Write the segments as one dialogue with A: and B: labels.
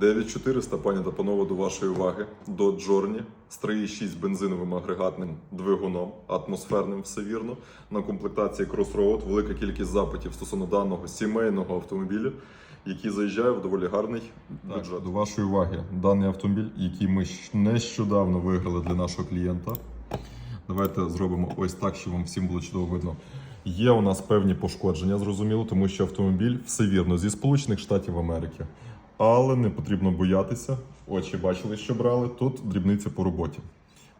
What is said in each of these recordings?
A: 9400, пані та панове, до вашої уваги. До Джорні з 3,6 бензиновим агрегатним двигуном, атмосферним, все вірно. На комплектації Crossroad велика кількість запитів стосовно даного сімейного автомобіля, який заїжджає в доволі гарний бюджет. До вашої уваги, даний автомобіль, який ми нещодавно виграли для нашого клієнта. Давайте зробимо ось так, щоб вам всім було чудово видно. Є у нас певні пошкодження, зрозуміло, тому що автомобіль все вірно зі Сполучених Штатів Америки. Але не потрібно боятися. Очі бачили, що брали. Тут дрібниця по роботі.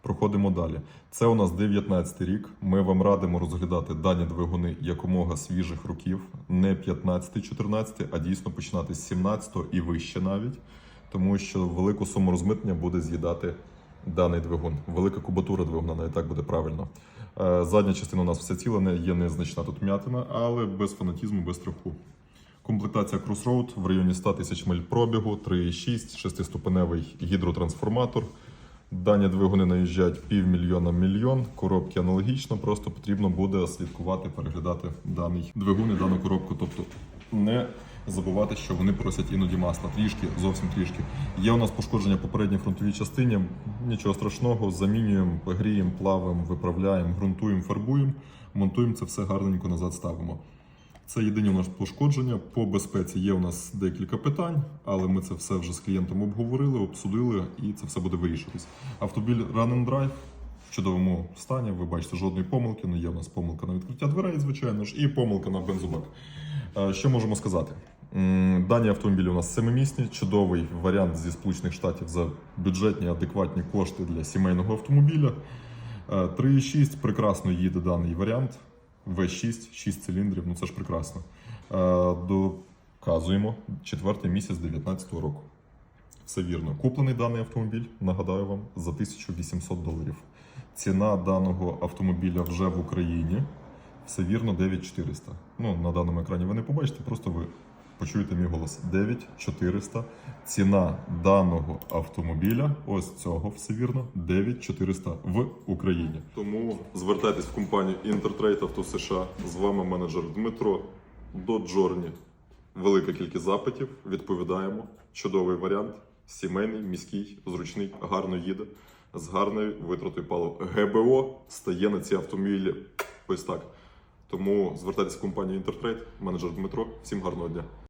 A: Проходимо далі. Це у нас 19 рік. Ми вам радимо розглядати дані двигуни якомога свіжих років, не 15-14, а дійсно починати з 17 і вище навіть, тому що велику суму розмитнення буде з'їдати даний двигун. Велика кубатура двигуна, навіть так буде правильно. Е, Задня частина у нас все ціла, є незначна тут м'ятина, але без фанатізму, без страху. Комплектація Crossroad в районі 100 тисяч миль пробігу, 3,6, шестиступеневий гідротрансформатор. Дані двигуни наїжджають півмільйона мільйон. Коробки аналогічно, просто потрібно буде слідкувати, переглядати даний двигун і дану коробку. Тобто не забувати, що вони просять іноді масла. Трішки, зовсім трішки. Є у нас пошкодження попередній фронтовій частині. Нічого страшного, замінюємо, гріємо, плавимо, виправляємо, ґрунтуємо, фарбуємо, монтуємо це все гарненько назад ставимо. Це єдині у нас пошкодження. По безпеці є у нас декілька питань, але ми це все вже з клієнтом обговорили, обсудили, і це все буде вирішуватись. Автомобіль Run and Drive в чудовому стані. Ви бачите жодної помилки. Ну є у нас помилка на відкриття дверей, звичайно ж, і помилка на бензобак. Е, Що можемо сказати? Дані автомобілі у нас семимісні, чудовий варіант зі Сполучених Штатів за бюджетні, адекватні кошти для сімейного автомобіля. Е, 3,6 прекрасно їде даний варіант. В6, 6 циліндрів, ну це ж прекрасно. Е, Доказуємо четвертий місяць 2019 року. Все вірно. Куплений даний автомобіль, нагадаю вам, за 1800 доларів. Ціна даного автомобіля вже в Україні. Все вірно, 9400. Ну, на даному екрані ви не побачите, просто ви почуєте мій голос. 9400. Ціна даного автомобіля, ось цього, все вірно, 9400 в Україні. Тому звертайтесь в компанію Intertrade Авто США. З вами менеджер Дмитро до Джорні. Велика кількість запитів. Відповідаємо. Чудовий варіант. Сімейний, міський, зручний, гарно їде, з гарною витратою палива. ГБО стає на ці автомобілі ось так. Тому звертайтесь в компанію Intertrade, менеджер Дмитро. Всім гарного дня.